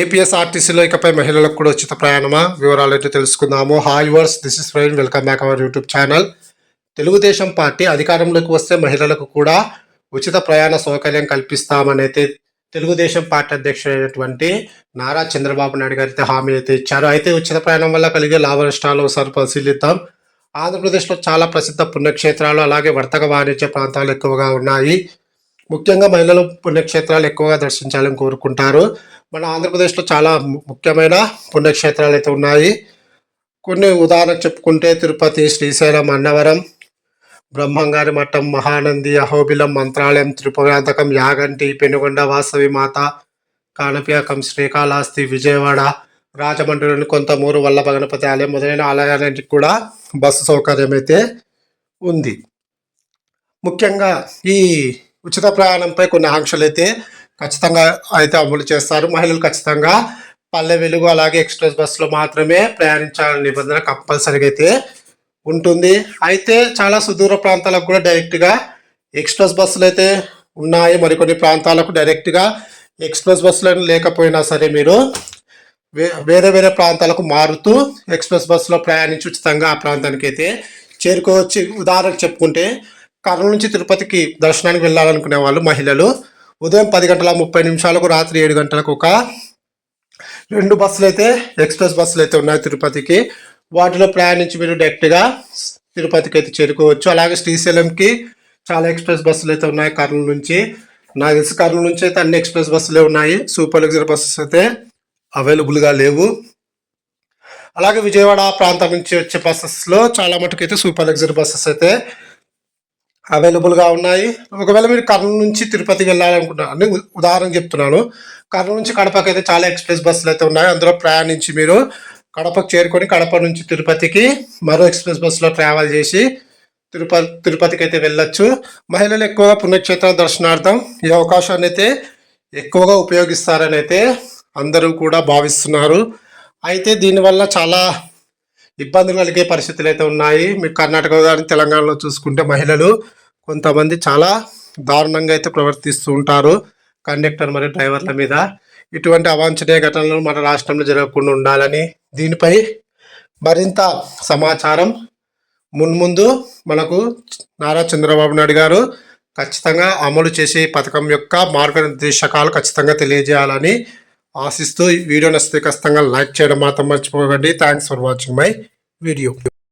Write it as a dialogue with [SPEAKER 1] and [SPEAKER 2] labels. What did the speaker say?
[SPEAKER 1] ఏపీఎస్ఆర్టీసీలో ఇకపై మహిళలకు కూడా ఉచిత ప్రయాణమా? వివరాలు అయితే తెలుసుకుందాము. Hi viewers this is friend welcome back our YouTube channel Telugu Desam party అధికారంలోకి వస్తే మహిళలకు కూడా ఉచిత ప్రయాణ సౌకర్యం కల్పిస్తామనైతే తెలుగుదేశం పార్టీ అధ్యక్షుడైనటువంటి నారా చంద్రబాబు నాయుడు గారు అయితే హామీ అయితే ఇచ్చారు. అయితే ఉచిత ప్రయాణం వల్ల కలిగే లాభ నష్టాలు ఒకసారి పరిశీలిద్దాం. ఆంధ్రప్రదేశ్లో చాలా ప్రసిద్ధ పుణ్యక్షేత్రాలు అలాగే వర్తక వాణిజ్య ప్రాంతాలు ఎక్కువగా ఉన్నాయి. ముఖ్యంగా మహిళలు పుణ్యక్షేత్రాలు ఎక్కువగా దర్శించాలని కోరుకుంటారు. మన ఆంధ్రప్రదేశ్లో చాలా ముఖ్యమైన పుణ్యక్షేత్రాలు అయితే ఉన్నాయి. కొన్ని ఉదాహరణకు చెప్పుకుంటే తిరుపతి శ్రీశైలం అన్నవరం బ్రహ్మంగారి మఠం మహానంది అహోబిలం మంత్రాలయం త్రిపురాంతకం యాగంటి పెనుగొండ వాసవి మాత కాణప్యాకం శ్రీకాళహస్తి విజయవాడ రాజమండ్రిలోని కొంతమూరు వల్లభ గణపతి ఆలయం మొదలైన ఆలయాలన్నింటికి కూడా బస్సు సౌకర్యం అయితే ఉంది. ముఖ్యంగా ఈ ఉచిత ప్రయాణంపై కొన్ని ఆంక్షలు అయితే ఖచ్చితంగా అయితే అమలు చేస్తారు. మహిళలు ఖచ్చితంగా పల్లె వెలుగు అలాగే ఎక్స్ప్రెస్ బస్సులో మాత్రమే ప్రయాణించాలని నిబంధన కంపల్సరీగా అయితే ఉంటుంది. అయితే చాలా సుదూర ప్రాంతాలకు కూడా డైరెక్ట్గా ఎక్స్ప్రెస్ బస్సులు అయితే ఉన్నాయి. మరికొన్ని ప్రాంతాలకు డైరెక్ట్గా ఎక్స్ప్రెస్ బస్సులు లేకపోయినా సరే మీరు వే వేరే వేరే ప్రాంతాలకు మారుతూ ఎక్స్ప్రెస్ బస్సులో ప్రయాణించి ఉచితంగా ఆ ప్రాంతానికి అయితే చేరుకోవచ్చు. ఉదాహరణకు చెప్పుకుంటే కర్నూలు నుంచి తిరుపతికి దర్శనానికి వెళ్ళాలనుకునే వాళ్ళు మహిళలు. ఉదయం పది గంటల ముప్పై నిమిషాలకు రాత్రి ఏడు గంటలకు ఒక రెండు బస్సులు అయితే ఎక్స్ప్రెస్ బస్సులు అయితే ఉన్నాయి తిరుపతికి. వాటిలో ప్రయాణించి మీరు డైరెక్ట్గా తిరుపతికి అయితే చేరుకోవచ్చు. అలాగే శ్రీశైలంకి చాలా ఎక్స్ప్రెస్ బస్సులు అయితే ఉన్నాయి కర్నూలు నుంచి. నాకు తెలిసి కర్నూలు నుంచి అయితే అన్ని ఎక్స్ప్రెస్ బస్సులే ఉన్నాయి. సూపర్ లగ్జరీ బస్సెస్ అయితే అవైలబుల్గా లేవు. అలాగే విజయవాడ ప్రాంతం నుంచి వచ్చే బస్సెస్లో చాలా మటుకు అయితే సూపర్ లగ్జరీ బస్సెస్ అయితే అవైలబుల్గా ఉన్నాయి. ఒకవేళ మీరు కర్నూలు నుంచి తిరుపతి వెళ్ళాలనుకుంటున్నారు అని ఉదాహరణ చెప్తున్నాను. కర్నూలు నుంచి కడపకి అయితే చాలా ఎక్స్ప్రెస్ బస్సులు అయితే ఉన్నాయి. అందులో ప్రయాణించి మీరు కడపకు చేరుకొని కడప నుంచి తిరుపతికి మరో ఎక్స్ప్రెస్ బస్సులో ట్రావెల్ చేసి తిరుపతి తిరుపతికి అయితే వెళ్ళొచ్చు. మహిళలు ఎక్కువగా పుణ్యక్షేత్ర దర్శనార్థం ఈ అవకాశాన్ని అయితే ఎక్కువగా ఉపయోగిస్తారని అయితే అందరూ కూడా భావిస్తున్నారు. అయితే దీనివల్ల చాలా ఇబ్బందులు కలిగే పరిస్థితులు అయితే ఉన్నాయి. మీకు కర్ణాటక కానీ తెలంగాణలో చూసుకుంటే మహిళలు కొంతమంది చాలా దారుణంగా అయితే ప్రవర్తిస్తూ ఉంటారు కండక్టర్ మరియు డ్రైవర్ల మీద. ఇటువంటి అవాంఛనీయ ఘటనలు మన రాష్ట్రంలో జరగకుండా ఉండాలని దీనిపై మరింత సమాచారం మున్ముందు మనకు నారా చంద్రబాబు నాయుడు గారు ఖచ్చితంగా అమలు చేసే ఈ పథకం యొక్క మార్గనిర్దేశకాలు ఖచ్చితంగా తెలియజేయాలని ఆశిస్తూ వీడియోను వీడియో నచ్చితే ఖచ్చితంగా లైక్ చేయడం మాత్రం మర్చిపోకండి. Thanks for watching my video